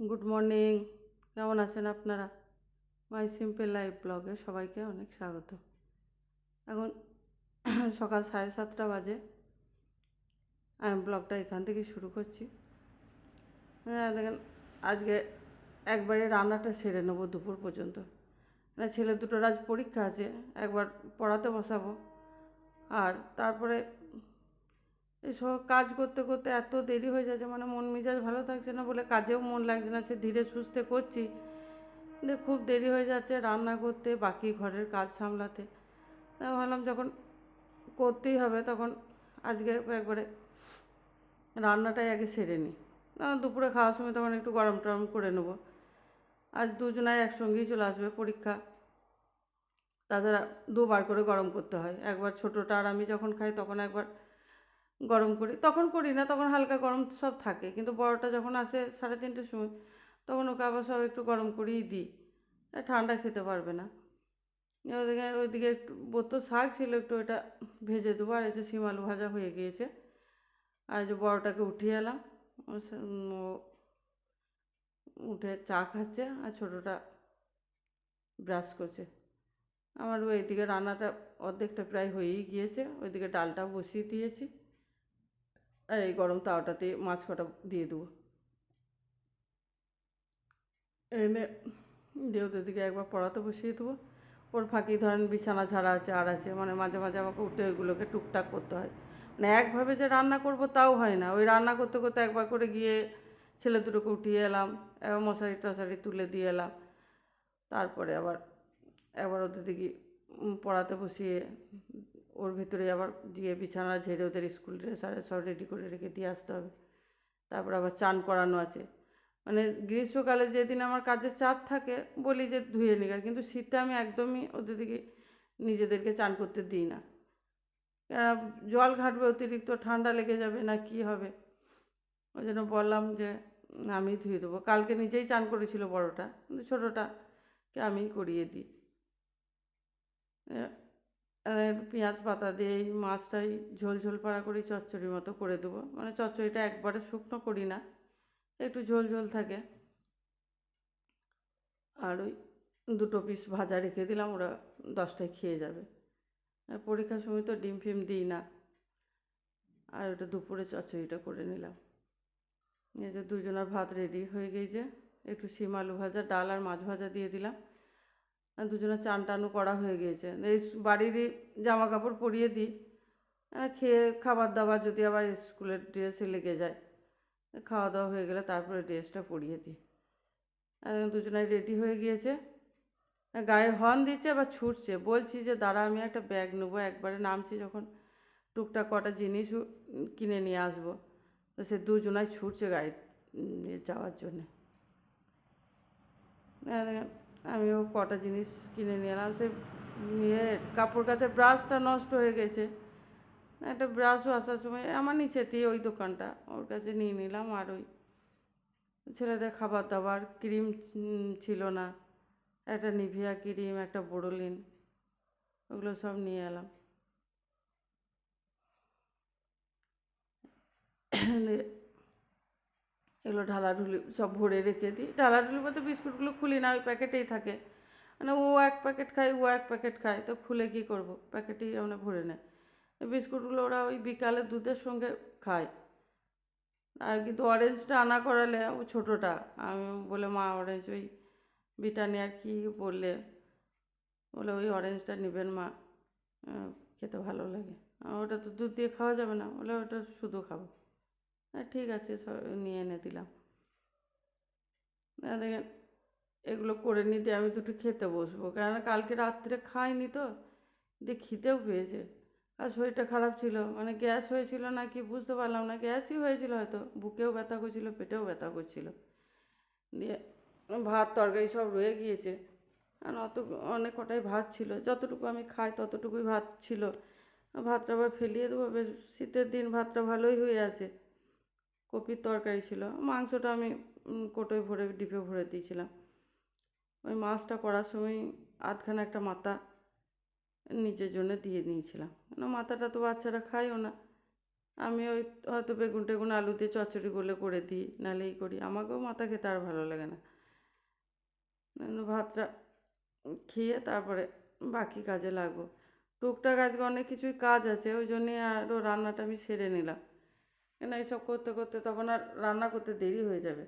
Good morning. কেমন আছেন আপনারা? মাই সিম্পল লাইফ ব্লগে সবাইকে অনেক স্বাগত। এখন সকাল সাড়ে সাতটা বাজে। আমি ব্লগটা এখান থেকে শুরু করছি। হ্যাঁ দেখেন, আজকে একবারে রান্নাটা সেরে নেব দুপুর পর্যন্ত। মানে ছেলে দুটোর আজ পরীক্ষা আছে, একবার পড়াতে বসাবো। আর তারপরে কাজ করতে করতে এত দেরি হয়ে যাচ্ছে মানে মন মেজাজ ভালো থাকছে না বলে কাজেও মন লাগছে না, সে ধীরে সুস্থে করছি। কিন্তু খুব দেরি হয়ে যাচ্ছে রান্না করতে, বাকি ঘরের কাজ সামলাতে। ভাবলাম যখন করতেই হবে তখন আজকে একবারে রান্নাটাই আগে সেরে নিই। দুপুরে খাওয়ার সময় তখন একটু গরম টরম করে নেব। আজ দুজনায় একসঙ্গেই চলে আসবে পরীক্ষা। তাছাড়া দুবার করে গরম করতে হয়। একবার ছোটোটা আর আমি যখন খাই তখন একবার গরম করি। তখন করি না, তখন হালকা গরম সব থাকে। কিন্তু বড়টা যখন আসে সাড়ে তিনটের সময়, তখন ওকে আবার সব একটু গরম করেই দিই। ঠান্ডা খেতে পারবে না। ওইদিকে ওইদিকে একটু বোত্ত শাক ছিল, একটু এটা ভেজে দেবো। আর এই যে শিম আলু ভাজা হয়ে গিয়েছে। আর যে বড়টাকে উঠিয়ে এলাম। ও উঠে চা খাচ্ছে আর ছোটোটা ব্রাশ করছে। আমার ওইদিকে রান্নাটা অর্ধেকটা প্রায় হয়েই গিয়েছে। ওইদিকে ডালটাও বসিয়ে দিয়েছি। আর এই গরম তাওয়াটাতে মাছ কটা দিয়ে দেবো। এনে দিয়ে ওদের দিকে একবার পড়াতে বসিয়ে দেবো। ওর ফাঁকি ধরেন বিছানা ঝাড়া আছে, আর আছে মানে মাঝে মাঝে আমাকে উঠে ওইগুলোকে টুকটাক করতে হয়। মানে একভাবে যে রান্না করব তাও হয় না। ওই রান্না করতে করতে একবার করে গিয়ে ছেলে দুটোকে উঠিয়ে এলাম, এবার মশারি টশারি তুলে দিয়ে এলাম। তারপরে আবার একবার ওদের দিকে পড়াতে বসিয়ে ওর ভিতরে আবার গিয়ে বিছানা ঝেড়ে ওদের স্কুল ড্রেস আর সব রেডি করে রেখে দিয়ে আসতে হবে। তারপর আবার চান করানো আছে। মানে গ্রীষ্মকালে যেদিন আমার কাজের চাপ থাকে, বলি যে ধুয়ে নিগা কিন্তু শীতে আমি একদমই ওদের দিকে নিজেদেরকে চান করতে দিই না। জল ঘাটবে অতিরিক্ত, ঠান্ডা লেগে যাবে না কি হবে? ওই জন্য বললাম যে আমি ধুয়ে দেবো। কালকে নিজেই চান করেছিল বড়টা, কিন্তু ছোটোটাকে আমিই করিয়ে দিই। পেঁয়াজ পাতা দিয়ে এই মাছটাই ঝোল ঝোল পাড়া করে, চচ্চড়ির মতো করে দেবো। মানে চচ্চড়িটা একবারে শুকনো করি না, একটু ঝোল ঝোল থাকে। আর ওই দুটো পিস ভাজা রেখে দিলাম, ওরা দশটায় খেয়ে যাবে। পরীক্ষার সময় তো ডিম ফিম দিই না, আর ওটা দুপুরে চচ্চড়িটা করে নিলাম। এই যে দুজনের ভাত রেডি হয়ে গিয়েছে একটু শিম আলু ভাজা, ডাল আর মাছ ভাজা দিয়ে দিলাম। আর দুজনের চান টানও করা হয়ে গিয়েছে। এই বাড়িরই জামা কাপড় পরিয়ে দিই। খেয়ে খাবার দাবার যদি আবার স্কুলের ড্রেসে লেগে যায় খাওয়া দাওয়া হয়ে গেলে তারপরে ড্রেসটা পরিয়ে দিই। আর দুজনাই রেডি হয়ে গিয়েছে। গায়ে হর্ন দিচ্ছে আবার ছুটছে। বলছি যে, দাঁড়া, আমি একটা ব্যাগ নেব। একবারে নামছি যখন টুকটাক কটা জিনিস কিনে নিয়ে আসব। তো সে দুজনাই ছুটছে গাড়ি যাওয়ার জন্যে। আমিও কটা জিনিস কিনে নিয়ে এলাম সে নিয়ে কাপড় কাচের ব্রাশটা নষ্ট হয়ে গেছে। একটা ব্রাশও আসার সময় আমার নিচেতেই ওই দোকানটা, ওর কাছে নিয়ে নিলাম আর ওই ছেলেদের খাবার দাবার ক্রিম ছিল না। একটা নিভিয়া ক্রিম একটা বোরোলিন ওগুলো সব নিয়ে এলাম। এগুলো ঢালাঢুলি সব ভরে রেখে দিই। ঢালাঢুলি বলতে বিস্কুটগুলো খুলি না, ওই প্যাকেটেই থাকে। মানে ও এক প্যাকেট খায়, ও এক প্যাকেট খায়, তো খুলে কী করব? প্যাকেটেই আমরা ভরে নেয়। বিস্কুটগুলো ওরা ওই বিকালে দুধের সঙ্গে খায়। আর কিন্তু অরেঞ্জটা আনা করালে, ও ছোটোটা, আমি বলে, মা, অরেঞ্জ ওই বিটানি আর কি বললে? বলে, ওই অরেঞ্জটা নেবেন, মা খেতে ভালো লাগে। ওটা তো দুধ দিয়ে খাওয়া যাবে না। বলে, ওটা শুধু খাব। হ্যাঁ ঠিক আছে সব নিয়ে এনে দিলাম। না দেখেন, এগুলো করে নিতে আমি দুটো খেতে বসবো। কেননা কালকে রাত্রে খাইনি তো, দিয়ে খিদেও পেয়েছে। আর শরীরটা খারাপ ছিল মানে গ্যাস হয়েছিল না কি বুঝতে পারলাম না, গ্যাসই হয়েছিল হয়তো, বুকেও ব্যথা করছিল, পেটেও ব্যথা করছিল। দিয়ে ভাত, তরকারি সব রয়ে গিয়েছে। আর অত অনেক কটাই ভাত ছিল, যতটুকু আমি খাই ততটুকুই ভাত ছিল। ভাতটা আবার ফেলিয়ে দেবো, বেশ শীতের দিন ভাতটা ভালোই হয়ে আছে। কপির তরকারি ছিল। মাংসটা আমি কোটোয় ভরে ডিপে ভরে দিয়েছিলাম। ওই মাছটা করার সময় আধখানা একটা মাথা নিজের জন্য দিয়ে নিয়েছিলাম। কেন মাথাটা তো বাচ্চারা খায়ও না। আমি ওই হয়তো বেগুন টেগুন, আলু দিয়ে চচ্চড়ি করলে করে দিই, নাহলে এই করি। আমাকেও মাথা খেতে আর ভালো লাগে না। ভাতটা খেয়ে তারপরে বাকি কাজে লাগবো। টুকটাক আজকে অনেক কিছুই কাজ আছে, ওই জন্যে আরও রান্নাটা আমি সেরে নিলাম। কেন এইসব করতে করতে তখন আর রান্না করতে দেরি হয়ে যাবে।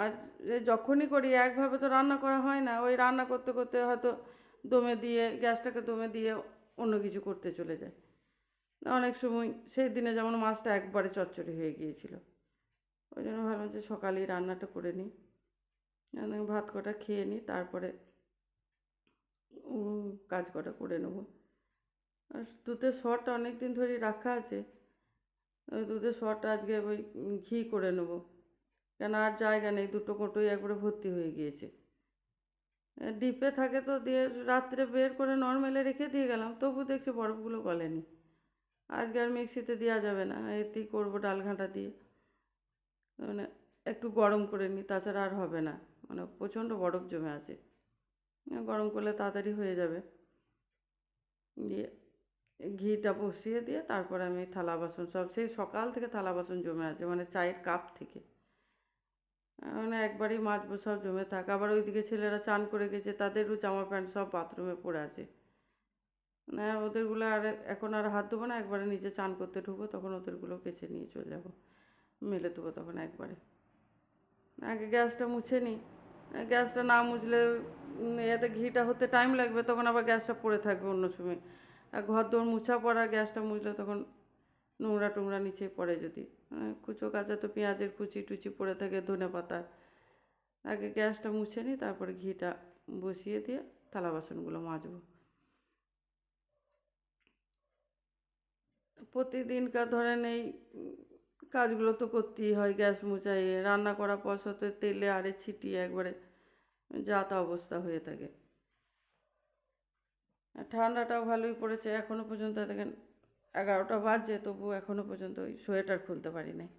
আর যখনই করি, একভাবে তো রান্না করা হয় না। ওই রান্না করতে করতে হয়তো দমে দিয়ে, গ্যাসটাকে দমে দিয়ে অন্য কিছু করতে চলে যায়। অনেক সময় সেই দিনে যেমন মাছটা একবারে চচ্চড়ি হয়ে গিয়েছিল। ওই জন্য ভাবলাম যে সকালেই রান্নাটা করে নিই। ভাত কটা খেয়ে নিই, তারপরে কাজ কটা করে নেব। দুধের শরটা অনেক দিন ধরেই রাখা আছে। ওই দুধের শরটা আজকে ওই ঘি করে নেব। কেন আর জায়গা নেই, দুটো কোটোই একবারে ভর্তি হয়ে গিয়েছে। ডিপে থাকে তো দিয়ে রাত্রে বের করে নর্মালে রেখে দিয়ে গেলাম, তবু দেখছি বরফগুলো গলেনি। আজকে আর মিক্সিতে দেওয়া যাবে না, এতেই করব ডাল ঘাঁটা দিয়ে। মানে একটু গরম করে নিই, তাছাড়া আর হবে না। মানে প্রচণ্ড বরফ জমে আছে। গরম করলে তাড়াতাড়ি হয়ে যাবে। দিয়ে ঘিটা বসিয়ে দিয়ে তারপরে আমি থালা বাসন সব, সেই সকাল থেকে থালা বাসন জমে আছে মানে চায়ের কাপ থেকে। মানে একবারই মাছ সব জমে থাকে, আবার ওইদিকে ছেলেরা চান করে গেছে, তাদেরও জামা প্যান্ট সব বাথরুমে পড়ে আছে। না ওদেরগুলো আর এখন আর হাত দেবো না, একবারে নিচে চান করতে ঢুকবো, তখন ওদেরগুলো কেচে নিয়ে চলে যাব। মেলে দেবো তখন একবারে। আগে গ্যাসটা মুছে নিই, গ্যাসটা না মুছলে এতে ঘিটা হতে টাইম লাগবে, তখন আবার গ্যাসটা পড়ে থাকবে অন্য সময়। আর ঘর দৌড় মুছা পড়ার গ্যাসটা মুছলে তখন নোংরা টোংরা নিচে পড়ে যদি। কুচো কাচা তো পেঁয়াজের কুচি টুচি পড়ে থাকে ধনে পাতার আগে গ্যাসটা মুছে নিই তারপরে ঘিটা বসিয়ে দিয়ে থালা বাসনগুলো মাজবো। প্রতিদিনকার ধরেন এই কাজগুলো তো করতেই হয়, গ্যাস মুছাই। রান্না করার পর সাথে তেলে আরে ছিটিয়ে একবারে যা তা অবস্থা হয়ে থাকে। ঠান্ডাটাও ভালোই পড়েছে এখনও পর্যন্ত দেখেন এগারোটা বাজছে তবু এখনও পর্যন্ত ওই সোয়েটার খুলতে পারি নাই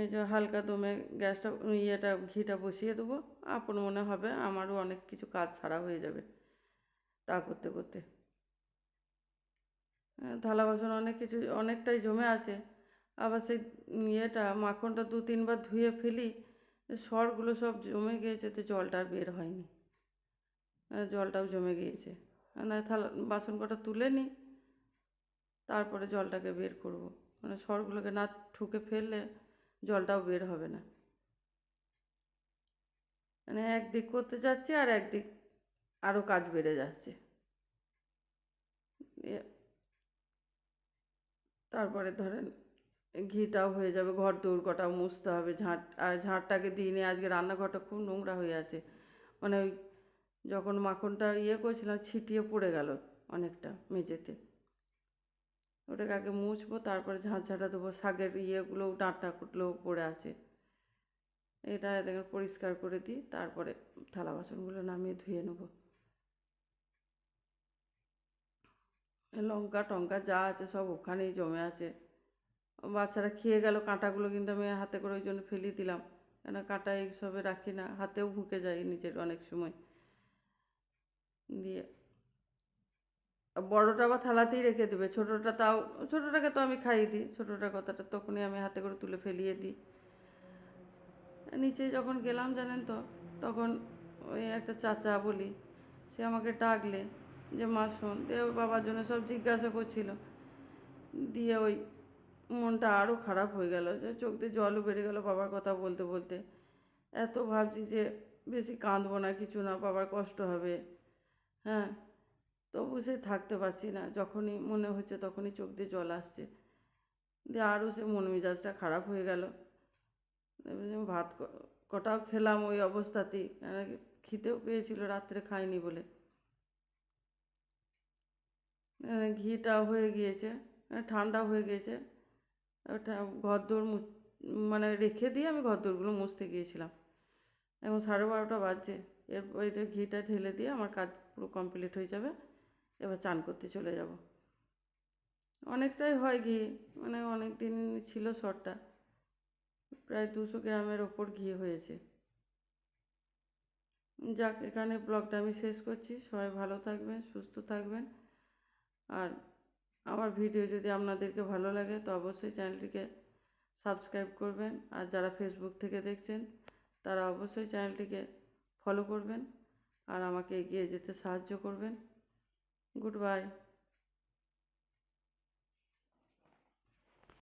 এই যে হালকা দমে গ্যাসটা, ইয়েটা, ঘিটা বসিয়ে দেবো, আপন মনে হবে আমারও অনেক কিছু কাজ সারা হয়ে যাবে তা করতে করতে। থালা বাসন অনেক কিছু, অনেকটাই জমে আছে, আবার সেই ইয়েটা, মাখনটা দু তিনবার ধুয়ে ফেলি সরগুলো সব জমে গিয়েছে, তো জলটা আর বের হয়নি। জলটাও জমে গিয়েছে। থালা, বাসন কটা তুলে নিই তারপরে জলটাকে বের করব। মানে সরগুলোকে না ঠুকে ফেললে জলটাও বের হবে না। মানে একদিক করতে যাচ্ছি আর একদিক আরও কাজ বেড়ে যাচ্ছে। তারপরে ধরেন ঘিটাও হয়ে যাবে, ঘর দৌড় কটাও মুছতে হবে, ঝাঁট, আর ঝাঁটটাকে দিনে আজকে রান্নাঘরটা খুব নোংরা হয়ে আছে। মানে ওই যখন মাখনটা ইয়ে করেছিলাম, ছিটিয়ে পড়ে গেল অনেকটা মেঝেতে। ওটাকে আগে মুছবো, তারপরে ঝাঁট ঝাঁটা দেবো শাকের ইয়েগুলো ডাঁটাগুলো পড়ে আছে। এটা দেখেন পরিষ্কার করে দিই, তারপরে থালা বাসনগুলো নামিয়ে ধুয়ে নেব। লঙ্কা টঙ্কা যা আছে সব ওখানেই জমে আছে। বাচ্চারা খেয়ে গেল, কাঁটাগুলো কিন্তু আমি হাতে করে ওই জন্য ফেলিয়ে দিলাম। কেন কাঁটা এইসবে রাখি না, হাতেও ঢুকে যায় নিজের অনেক সময়। দিয়ে। বড়টা বা থালাতেই রেখে দেবে। ছোটোটা তাও, ছোটোটাকে তো আমি খাইয়ে দিই। ছোটোটার কথাটা তখনই আমি হাতে করে তুলে ফেলিয়ে দিই। নিচে যখন গেলাম জানেন তো, তখন ওই একটা চাচা বলি, সে আমাকে ডাকলে যে, মা, শোন। দিয়ে বাবার জন্য সব জিজ্ঞাসা করছিল। দিয়ে ওই মনটা আরও খারাপ হয়ে গেল। যে, চোখ দিয়ে জলও বেড়ে গেল বাবার কথা বলতে বলতে। এত ভাবছি যে, বেশি কাঁদবো না, কিছু না, বাবার কষ্ট হবে। হ্যাঁ তবু সে থাকতে পারছি না। যখনই মনে হচ্ছে তখনই চোখ দিয়ে জল আসছে। দিয়ে আরও সে মন মেজাজটা খারাপ হয়ে গেল। ভাত কটাও খেলাম ওই অবস্থাতেই। খিদেও পেয়েছিল, রাত্রে খাইনি বলে। ঘিটাও হয়ে গিয়েছে ঠান্ডা হয়ে গিয়েছে। ওটা ঘরদোর মুছ মানে রেখে দিয়ে আমি ঘরদোরগুলো মুছতে গিয়েছিলাম। এখন সাড়ে বারোটা বাজছে। এরপর এটা ঘিটা ঢেলে দিয়ে আমার কাজ পুরো কমপ্লিট হয়ে যাবে। এবার চান করতে চলে যাব। অনেকটাই হয় ঘি মানে অনেক দিন ছিল শর্টটা প্রায় দুশো গ্রামের ওপর ঘি হয়েছে। যাক, এখানে ব্লগটা আমি শেষ করছি। সবাই ভালো থাকবেন, সুস্থ থাকবেন। আর আমার ভিডিও যদি আপনাদেরকে ভালো লাগে, তো অবশ্যই চ্যানেলটিকে সাবস্ক্রাইব করবেন। আর যারা ফেসবুক থেকে দেখছেন, তারা অবশ্যই চ্যানেলটিকে ফলো করবেন আর আমাকে এগিয়ে যেতে সাহায্য করবেন। Good bye